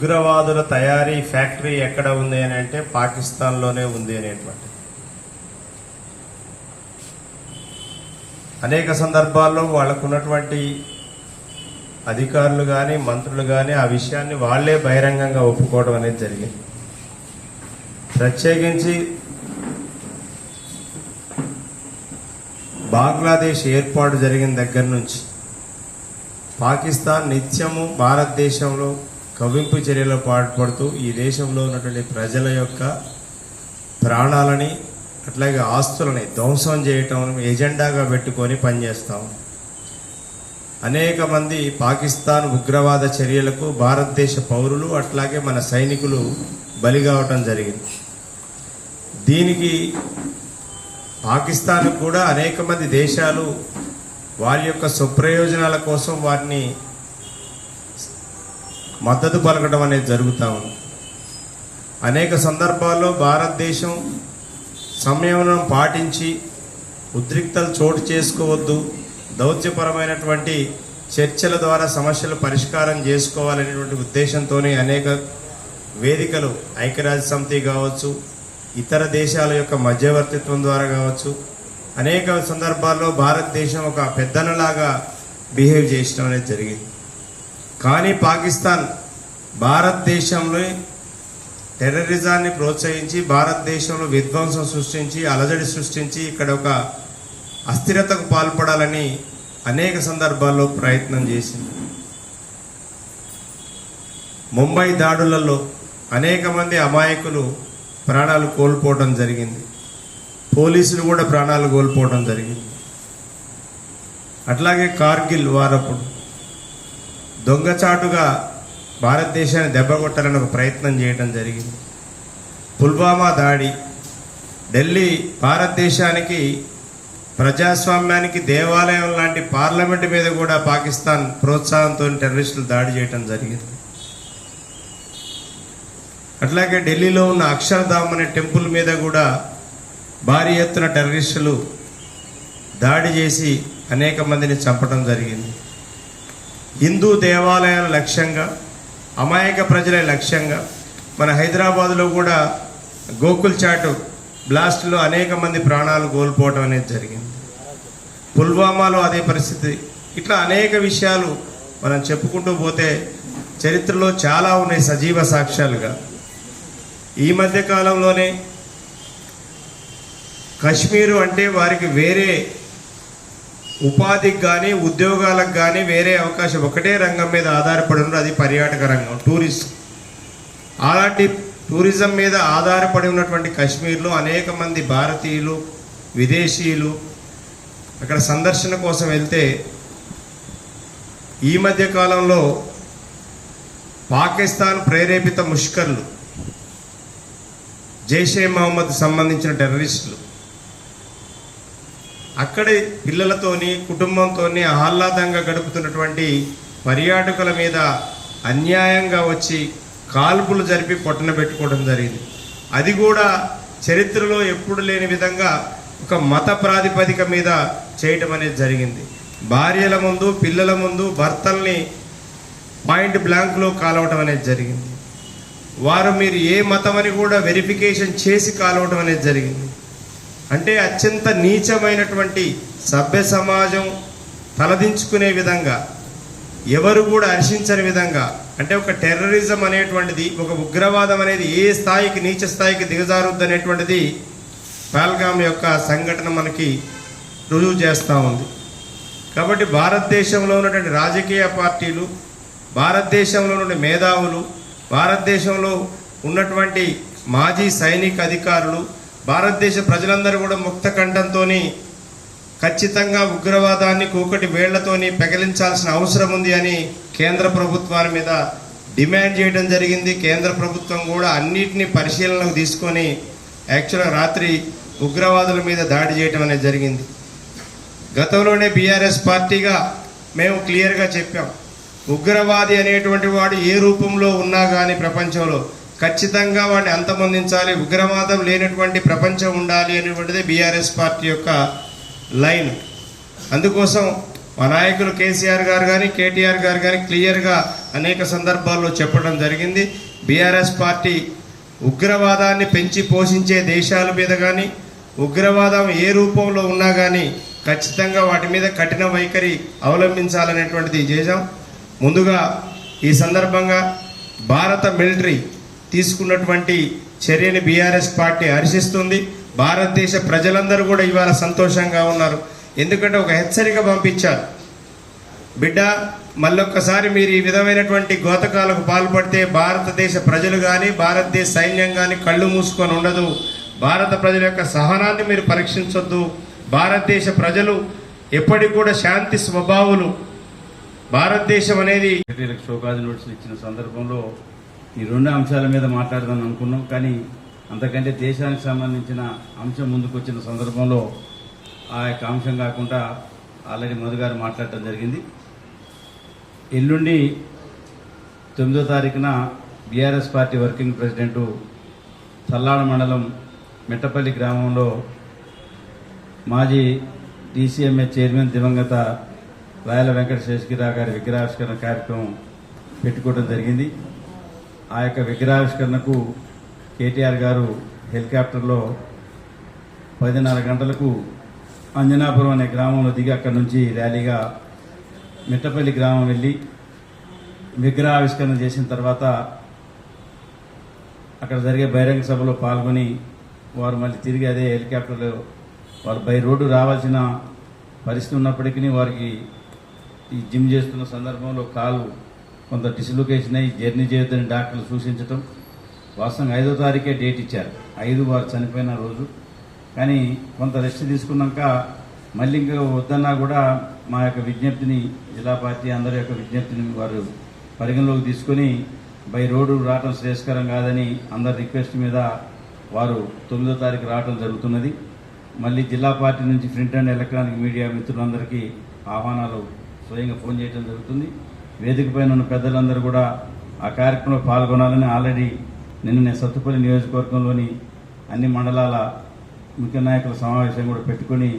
ఉగ్రవాదుల తయారీ ఫ్యాక్టరీ ఎక్కడ ఉంది అని అంటే పాకిస్తాన్లోనే ఉంది అనేటువంటి. అనేక సందర్భాల్లో వాళ్ళకున్నటువంటి అధికారులు కానీ మంత్రులు కానీ ఆ విషయాన్ని వాళ్ళే బహిరంగంగా ఒప్పుకోవడం అనేది జరిగింది. ప్రత్యేకించి బంగ్లాదేశ్ ఏర్పాటు జరిగిన దగ్గర నుంచి పాకిస్తాన్ నిత్యము భారతదేశంలో కవింపు చర్యలు పాటుపడుతూ ఈ దేశంలో ఉన్నటువంటి ప్రజల యొక్క ప్రాణాలని అట్లాగే ఆస్తులని ధ్వంసం చేయటం ఎజెండాగా పెట్టుకొని పనిచేస్తాం. అనేక మంది పాకిస్తాన్ ఉగ్రవాద చర్యలకు భారతదేశ పౌరులు అట్లాగే మన సైనికులు బలి కావటం జరిగింది. దీనికి పాకిస్తాన్ కూడా అనేక మంది దేశాలు వారి యొక్క స్వప్రయోజనాల కోసం వారిని మద్దతు పలకడం అనేది జరుగుతూ ఉంది. అనేక సందర్భాల్లో భారతదేశం సంయమనం పాటించి ఉద్రిక్తలు చోటు చేసుకోవద్దు దౌత్యపరమైనటువంటి చర్చల ద్వారా సమస్యలు పరిష్కారం చేసుకోవాలనేటువంటి ఉద్దేశంతోనే అనేక వేదికలు ఐక్యరాజ్య సమితి కావచ్చు ఇతర దేశాల యొక్క మధ్యవర్తిత్వం ద్వారా కావచ్చు అనేక సందర్భాల్లో భారతదేశం ఒక పెద్దనలాగా బిహేవ్ చేయడం అనేది జరిగింది. కానీ పాకిస్తాన్ భారతదేశంలో టెర్రరిజాన్ని ప్రోత్సహించి భారతదేశంలో విధ్వంసం సృష్టించి అలజడి సృష్టించి ఇక్కడ ఒక అస్థిరతకు పాల్పడాలని అనేక సందర్భాల్లో ప్రయత్నం చేసింది. ముంబై దాడులలో అనేక మంది అమాయకులు ప్రాణాలు కోల్పోవడం జరిగింది. పోలీసులు కూడా ప్రాణాలు కోల్పోవడం జరిగింది. అట్లాగే కార్గిల్ వారప్పుడు దొంగచాటుగా భారతదేశాన్ని దెబ్బకొట్టాలని ఒక ప్రయత్నం చేయడం జరిగింది. పుల్వామా దాడి ఢిల్లీ భారతదేశానికి ప్రజాస్వామ్యానికి దేవాలయం లాంటి పార్లమెంట్ మీద కూడా పాకిస్తాన్ ప్రోత్సాహంతో టెర్రరిస్టులు దాడి చేయడం జరిగింది. అట్లాగే ఢిల్లీలో ఉన్న అక్షరధామ్ అనే టెంపుల్ మీద కూడా భారీ ఎత్తున టెర్రరిస్టులు దాడి చేసి అనేక మందిని చంపడం జరిగింది. హిందూ దేవాలయాల లక్ష్యంగా అమాయక ప్రజల లక్ష్యంగా మన హైదరాబాదులో కూడా గోకుల్ చాటు బ్లాస్ట్లో అనేక మంది ప్రాణాలు కోల్పోవడం అనేది జరిగింది. పుల్వామాలో అదే పరిస్థితి. ఇట్లా అనేక విషయాలు మనం చెప్పుకుంటూ పోతే చరిత్రలో చాలా ఉన్నాయి సజీవ సాక్ష్యాలుగా. ఈ మధ్య కాలంలోనే కశ్మీరు అంటే వారికి వేరే ఉపాధికి కానీ ఉద్యోగాలకు కానీ వేరే అవకాశం. ఒకటే రంగం మీద ఆధారపడి ఉన్నారు అది పర్యాటక రంగం టూరిస్ట్. అలాంటి టూరిజం మీద ఆధారపడి ఉన్నటువంటి కశ్మీర్లో అనేక మంది భారతీయులు విదేశీయులు అక్కడ సందర్శన కోసం వెళ్తే ఈ మధ్య కాలంలో పాకిస్తాన్ ప్రేరేపిత ముష్కర్లు జైషే మహమ్మద్ సంబంధించిన టెర్రరిస్టులు. అక్కడ పిల్లలతోని కుటుంబంతోని ఆహ్లాదంగా గడుపుతున్నటువంటి పర్యాటకుల మీద అన్యాయంగా వచ్చి కాల్పులు జరిపి పొట్టన పెట్టుకోవడం జరిగింది. అది కూడా చరిత్రలో ఎప్పుడు లేని విధంగా ఒక మత ప్రాతిపదిక మీద చేయటం అనేది జరిగింది. భార్యల ముందు పిల్లల ముందు భర్తల్ని పాయింట్ బ్లాంక్లో కాలవటం అనేది జరిగింది. వారు మీరు ఏ మతం అని కూడా వెరిఫికేషన్ చేసి కాలవటం అనేది జరిగింది. అంటే అత్యంత నీచమైనటువంటి సభ్య సమాజం తలదించుకునే విధంగా ఎవరు కూడా హర్షించని విధంగా అంటే ఒక టెర్రరిజం అనేటువంటిది ఒక ఉగ్రవాదం అనేది ఏ స్థాయికి నీచ స్థాయికి దిగజారుద్ది అనేటువంటిది పాల్గామ్ యొక్క సంఘటన మనకి రుజువు చేస్తూ ఉంది. కాబట్టి భారతదేశంలో ఉన్నటువంటి రాజకీయ పార్టీలు భారతదేశంలో ఉన్న మేధావులు భారతదేశంలో ఉన్నటువంటి మాజీ సైనిక అధికారులు భారతదేశ ప్రజలందరూ కూడా ముక్త కంఠంతో ఖచ్చితంగా ఉగ్రవాదాన్ని కూకటి వేళ్ళతోని పెగిలించాల్సిన అవసరం ఉంది అని కేంద్ర ప్రభుత్వాల మీద డిమాండ్ చేయడం జరిగింది. కేంద్ర ప్రభుత్వం కూడా అన్నిటినీ పరిశీలనకు తీసుకొని యాక్చువల్గా రాత్రి ఉగ్రవాదుల మీద దాడి చేయడం అనేది జరిగింది. గతంలోనే బీఆర్ఎస్ పార్టీగా మేము క్లియర్గా చెప్పాం. ఉగ్రవాది అనేటువంటి వాడు ఏ రూపంలో ఉన్నా కానీ ప్రపంచంలో ఖచ్చితంగా వాడిని అంతమొందించాలి. ఉగ్రవాదం లేనటువంటి ప్రపంచం ఉండాలి అనేటువంటిది బీఆర్ఎస్ పార్టీ యొక్క లైన్. అందుకోసం మా నాయకులు కేసీఆర్ గారు కానీ కేటీఆర్ గారు కానీ క్లియర్గా అనేక సందర్భాల్లో చెప్పడం జరిగింది. బీఆర్ఎస్ పార్టీ ఉగ్రవాదాన్ని పెంచి పోషించే దేశాల మీద కానీ ఉగ్రవాదం ఏ రూపంలో ఉన్నా కానీ ఖచ్చితంగా వాటి మీద కఠిన వైఖరి అవలంబించాలనేటువంటిది చేశాం. ముందుగా ఈ సందర్భంగా భారత మిలిటరీ తీసుకున్నటువంటి చర్యని బీఆర్ఎస్ పార్టీ హర్షిస్తుంది. భారతదేశ ప్రజలందరూ కూడా ఇవాళ సంతోషంగా ఉన్నారు. ఎందుకంటే ఒక హెచ్చరిక పంపించారు. బిడ్డ మళ్ళొక్కసారి మీరు ఈ విధమైనటువంటి గోతకాలకు పాల్పడితే భారతదేశ ప్రజలు కానీ భారతదేశ సైన్యం కానీ కళ్ళు మూసుకొని ఉండదు. భారత ప్రజల యొక్క సహనాన్ని మీరు పరీక్షించొద్దు. భారతదేశ ప్రజలు ఎప్పటికి కూడా శాంతి స్వభావులు భారతదేశం అనేది షోకాజ్ నోటీసులు ఇచ్చిన సందర్భంలో ఈ రెండు అంశాల మీద మాట్లాడదాం అనుకున్నాం. కానీ అంతకంటే దేశానికి సంబంధించిన అంశం ముందుకు వచ్చిన సందర్భంలో ఆ యొక్క అంశం కాకుండా ఆల్రెడీ మధు గారు మాట్లాడటం జరిగింది. ఎల్లుండి తొమ్మిదో తారీఖున BRS party working president Tallada మండలం మెట్టపల్లి గ్రామంలో మాజీ డీసీఎంఏ చైర్మన్ దివంగత రాయల వెంకట శేషగిరా గారి విగ్రహావిష్కరణ కార్యక్రమం పెట్టుకోవడం జరిగింది. ఆ యొక్క విగ్రహావిష్కరణకు కేటీఆర్ గారు హెలికాప్టర్లో పదిన్నర గంటలకు అంజనాపురం అనే గ్రామంలో దిగి అక్కడి నుంచి ర్యాలీగా మిట్టపల్లి గ్రామం వెళ్ళి విగ్రహావిష్కరణ చేసిన తర్వాత అక్కడ జరిగే బహిరంగ సభలో పాల్గొని వారు మళ్ళీ తిరిగి అదే హెలికాప్టర్లో వారు బై రోడ్డు రావాల్సిన పరిస్థితి ఉన్నప్పటికీ వారికి ఈ జిమ్ చేస్తున్న సందర్భంలో కాలు కొంత డిస్లొకేషన్ అయ్యి జర్నీ చేయొద్దని డాక్టర్లు సూచించటం వాస్తవంగా ఐదో తారీఖే డేట్ ఇచ్చారు. ఐదు వారు చనిపోయిన రోజు. కానీ కొంత రెస్ట్ తీసుకున్నాక మళ్ళీ ఇంకా వద్దన్నా కూడా మా యొక్క విజ్ఞప్తిని జిల్లా పార్టీ అందరి యొక్క విజ్ఞప్తిని వారు పరిగణలోకి తీసుకొని బై రోడ్డు రావటం శ్రేయస్కరం కాదని అందరి రిక్వెస్ట్ మీద వారు తొమ్మిదో తారీఖు రావటం జరుగుతున్నది. మళ్ళీ జిల్లా పార్టీ నుంచి ప్రింట్ అండ్ ఎలక్ట్రానిక్ మీడియా మిత్రులందరికీ ఆహ్వానాలు స్వయంగా ఫోన్ చేయడం జరుగుతుంది. వేదిక పైన ఉన్న పెద్దలందరూ కూడా ఆ కార్యక్రమంలో పాల్గొనాలని ఆల్రెడీ నిన్న సత్తుపల్లి నియోజకవర్గంలోని అన్ని మండలాల ముఖ్య నాయకుల సమావేశం కూడా పెట్టుకొని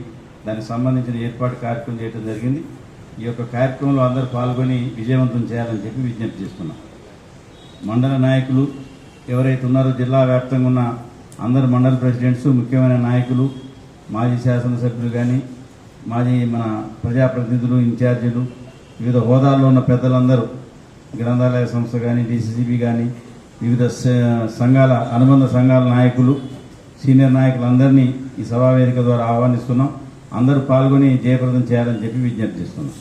దానికి సంబంధించిన ఏర్పాటు కార్యక్రమం చేయడం జరిగింది. ఈ యొక్క కార్యక్రమంలో అందరూ పాల్గొని విజయవంతం చేయాలని చెప్పి విజ్ఞప్తి చేస్తున్నాం. మండల నాయకులు ఎవరైతే ఉన్నారో జిల్లా వ్యాప్తంగా ఉన్న అందరు మండల ప్రెసిడెంట్స్ ముఖ్యమైన నాయకులు మాజీ శాసనసభ్యులు కానీ మాజీ మన ప్రజాప్రతినిధులు ఇన్ఛార్జీలు వివిధ హోదాల్లో ఉన్న పెద్దలందరూ గ్రంథాలయ సంస్థ కానీ డిసిసిబి కానీ వివిధ సంఘాల అనుబంధ సంఘాల నాయకులు సీనియర్ నాయకులందరినీ ఈ సభా వేదిక ద్వారా ఆహ్వానిస్తున్నాం. అందరూ పాల్గొని జయప్రదం చేయాలని చెప్పి విజ్ఞప్తి చేస్తున్నాం.